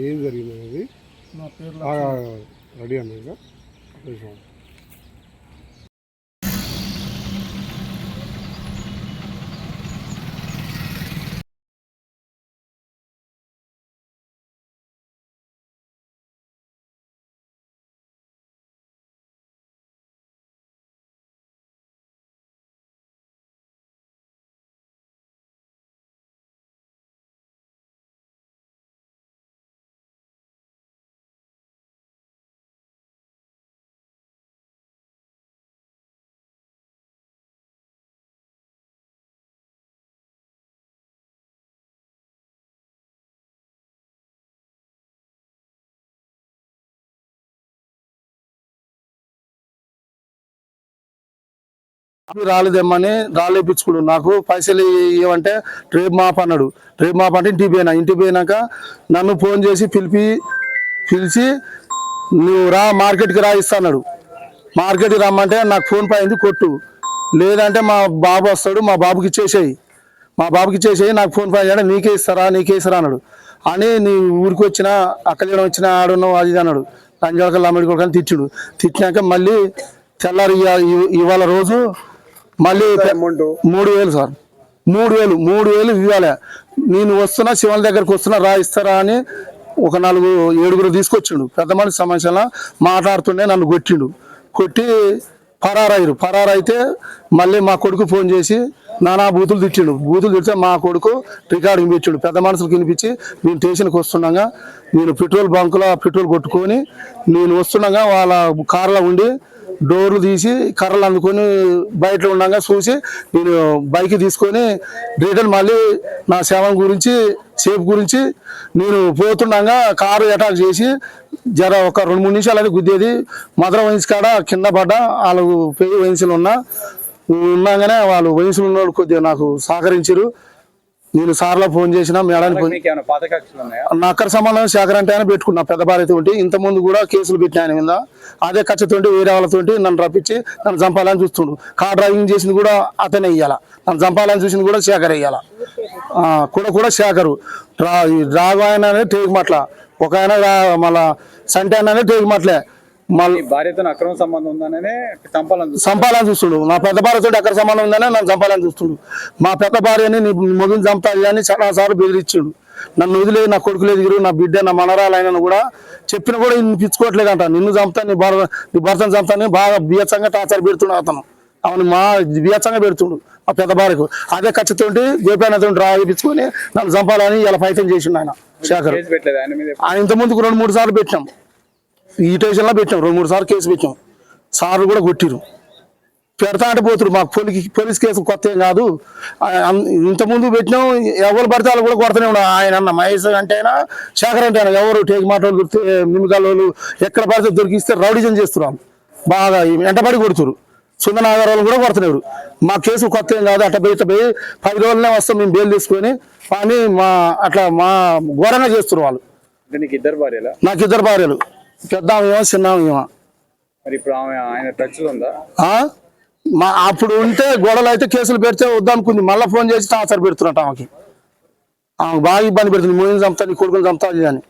ఏం జరిగింది అనేది రెడీ అన్న ఇంకా కొంచెం. రాలేదేమని రాలేపించుకుడు నాకు పైసలు ఇవ్వమంటే రేపు మాప అన్నాడు. రేపు మాప అంటే ఇంటికి పోయినా. ఇంటికి పోయినాక నన్ను ఫోన్ చేసి పిలిపి పిలిచి నువ్వు రా మార్కెట్కి రా ఇస్తాడు అన్నాడు. మార్కెట్కి రమ్మంటే నాకు ఫోన్ పోయింది కొట్టు. లేదంటే మా బాబు వస్తాడు మా బాబుకి ఇచ్చేసేయి. మా బాబుకి ఇచ్చేసేయి నాకు ఫోన్ పై చేయడం నీకే ఇస్తారా నీకే ఇస్తారా అన్నాడు. అని నీ ఊరికి వచ్చిన అక్కడ వచ్చిన ఆడున్నావు అది ఇది అన్నాడు. లంజాలకల్ అమ్మడి కొడుకు అని తిట్టినాక మళ్ళీ తెల్లారి ఇవాళ రోజు మళ్ళీ మూడు వేలు సార్ మూడు వేలు మూడు వేలు ఇవ్వాలి. నేను వస్తున్నా శివల దగ్గరికి వస్తున్నా రా ఇస్తారా అని ఒక నాలుగు ఏడుగురు తీసుకొచ్చిండు. పెద్ద మనిషి సమస్యలో మాట్లాడుతుండే నన్ను కొట్టిండు. కొట్టి పరారయ్యారు. పరారైతే మళ్ళీ మా కొడుకు ఫోన్ చేసి నానా బూతులు తిట్టిండు. బూతులు తిడితే మా కొడుకు రికార్డింగ్ పెట్టిండు. పెద్ద మనుషులు వినిపించి నేను స్టేషన్కి వస్తుండగా నేను పెట్రోల్ బంకులో పెట్రోల్ కొట్టుకొని నేను వస్తుండగా వాళ్ళ కార్లో ఉండి డోర్లు తీసి కర్రలు అందుకొని బయట ఉండగా చూసి నేను బైక్ తీసుకొని రిటర్న్ మళ్ళీ నా సేవ గురించి సేఫ్ గురించి నేను పోతుండగా కారు అటాక్ చేసి జర ఒక రెండు మూడు నిమిషాలు అది గుద్దేది. మధుర వయసు కాడ కింద పడ్డా వాళ్ళు పెళ్ళి వయసులు ఉన్నా ఉన్నాగానే వాళ్ళు వయసులు ఉన్న కొద్దిగా నాకు సహకరించారు నేను సార్లో ఫోన్ చేసిన మేడానికి ఫోన్ నా అక్కర సంబంధం సేకరణ అంటే ఆయన పెట్టుకున్నా పెద్ద భార్యతో ఇంత ముందు కూడా కేసులు పెట్టిన ఆయన మీద. అదే ఖర్చుతోటి వేరే వాళ్ళతోటి నన్ను రప్పించి నన్ను చంపాలని చూస్తుండు. కార్ డ్రైవింగ్ చేసింది కూడా అతనే ఇయ్యాల. నన్ను చంపాలని చూసింది కూడా శేఖర్ ఇయ్యాల. కూడా కూడా శేఖరు. రా ఈ రాఘవ ఆయన అనేది టేక్ మాట్ల. ఒక ఆయన మళ్ళా సంటే అనేది టేక్ మాటలే. మళ్ళీ మీ భార్యతో అక్రమ సంబంధం ఉందనే చంపాలని. చంపాలని చూస్తుండు నా పెద్ద భార్యతో ఎక్కడ సంబంధం ఉందని నన్ను చంపాలని చూస్తుండు మా పెద్ద భార్యని నీ మొగిని చంపాలి అని చాలా సార్లు బెదిరించాడు. నన్ను వదిలే నా కొడుకులు ఎదిగిరు నా బిడ్డ నా మనరాలైన కూడా చెప్పిన కూడా వినిపించుకోవట్లేదు అంట నిన్ను చంపుతా నీ భర్త నీ భర్తను చంపుతాని బాగా బియ్యచంగా టార్చర్ పెడుతుండు అతను. అవును మా బియ్యచంగా పెడుతుండు ఆ పెద్ద భార్యకు. అదే ఖచ్చితంగా గోపానతో డ్రా చేయించుకొని నన్ను చంపాలని ఇలా ఫైతం చేసిండు ఆయన శేఖర్. ఆయన మీద ఆయన ఇంత ముందుకు రెండు మూడు సార్లు పెట్టినాం. ఈ స్టేషన్లో పెట్టాం రెండు మూడు సార్లు కేసు పెట్టాం సార్లు కూడా కొట్టిరు పెడతా అంటే పోతురు మాకు పోలీస్ పోలీస్ కేసు కొత్త ఏం కాదు. ఆ, అన్- ఇంత ముందు పెట్టినాం ఎవరు పడితే వాళ్ళు కూడా కొడుతూనే ఉన్నారు. ఆయన అన్న మహేష్ అంటే అయినా శేఖర్ అంటే అయినా ఎవరు టేక్ మాటలు దొరికితే మిమిగాళ్ళు ఎక్కడ పడితే దొరికిస్తే రౌడిజం చేస్తున్నారు. బాగా వెంటబడి కొడుతురు సుందరనాగర్ వాళ్ళు కూడా కొడుతున్నారు మా కేసు కొత్త ఏం కాదు అట్ట పోయి ఇట్ట పోయి పది రోజులనే వస్తాం మేము బెయిల్ తీసుకొని. కానీ మా అట్లా మా ఘోరంగా చేస్తున్నారు వాళ్ళు. నాకు ఇద్దరు భార్యలు. పెద్ద ఆమె చిన్న ఆమె మరి ఇప్పుడు ఆమె ఆయన టచ్లో ఉందా? ఆ? మా అప్పుడు ఉంటే గొడవలు అయితే కేసులు పెడితే వద్దనుకుంది. మళ్ళీ ఫోన్ చేసి టార్చర్ పెడుతున్నట్టు ఆమెకి. ఆమెకు బాగా ఇబ్బంది పెడుతుంది. మూవీని చంపుతా నీ కొడుకుని చంపుతా అని.